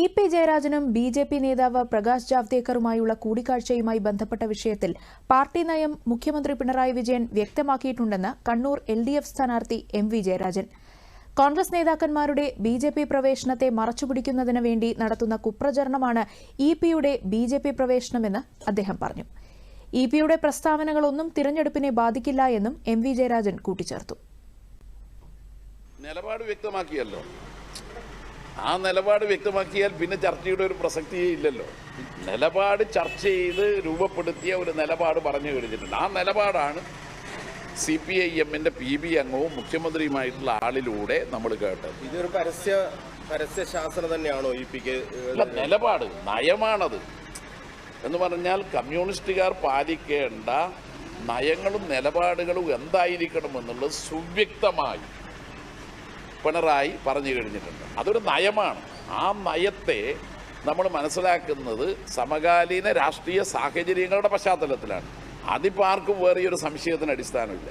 E P ജയരാജനും B J P നേതാവ് പ്രകാശ് ജാവ്ദേക്കറുമായുള്ള കൂടിക്കാഴ്ചയുമായി ബന്ധപ്പെട്ട വിഷയത്തിൽ പാർട്ടി നയം മുഖ്യമന്ത്രി പിണറായി വിജയൻ വ്യക്തമാക്കിയിട്ടുണ്ടെന്ന് കണ്ണൂർ എൽ ഡി എഫ് സ്ഥാനാർത്ഥി എം വി ജയരാജൻ. കോൺഗ്രസ് നേതാക്കന്മാരുടെ ബി ജെ പി പ്രവേശനത്തെ മറച്ചുപിടിക്കുന്നതിന് വേണ്ടി നടത്തുന്ന കുപ്രചരണമാണ് ഇ പിയുടെ ബി ജെ പി പ്രവേശനമെന്ന് അദ്ദേഹം പറഞ്ഞു. ഇ പിയുടെ പ്രസ്താവനകളൊന്നും തിരഞ്ഞെടുപ്പിനെ ബാധിക്കില്ല എന്നും എം വി ജയരാജൻ കൂട്ടിച്ചേർത്തു. നിലപാട് വ്യക്തമാക്കിയല്ലോ. ആ നിലപാട് വ്യക്തമാക്കിയാൽ പിന്നെ ചർച്ചയുടെ ഒരു പ്രസക്തിയേ ഇല്ലല്ലോ. നിലപാട് ചർച്ച ചെയ്ത് രൂപപ്പെടുത്തിയ ഒരു നിലപാട് പറഞ്ഞു കഴിഞ്ഞിട്ടുണ്ട്. ആ നിലപാടാണ് സി പി ഐ എമ്മിന്റെ പി ബി അംഗവും മുഖ്യമന്ത്രിയുമായിട്ടുള്ള ആളിലൂടെ നമ്മൾ കേട്ടത്. ഇതൊരു പരസ്യ പരസ്യ ശാസ്ത്രം തന്നെയാണോ ഈ പിക്ക് നിലപാട് നയമാണത്. എന്ന് പറഞ്ഞാൽ കമ്മ്യൂണിസ്റ്റുകാർ പാലിക്കേണ്ട നയങ്ങളും നിലപാടുകളും എന്തായിരിക്കണം എന്നുള്ളത് സുവ്യക്തമായി പിണറായി പറഞ്ഞു കഴിഞ്ഞിട്ടുണ്ട്. അതൊരു നയമാണ്. ആ നയത്തെ നമ്മൾ മനസ്സിലാക്കുന്നത് സമകാലീന രാഷ്ട്രീയ സാഹചര്യങ്ങളുടെ പശ്ചാത്തലത്തിലാണ്. അതിപ്പോൾ ആർക്കും വേറെ ഒരു സംശയത്തിന് അടിസ്ഥാനമില്ല.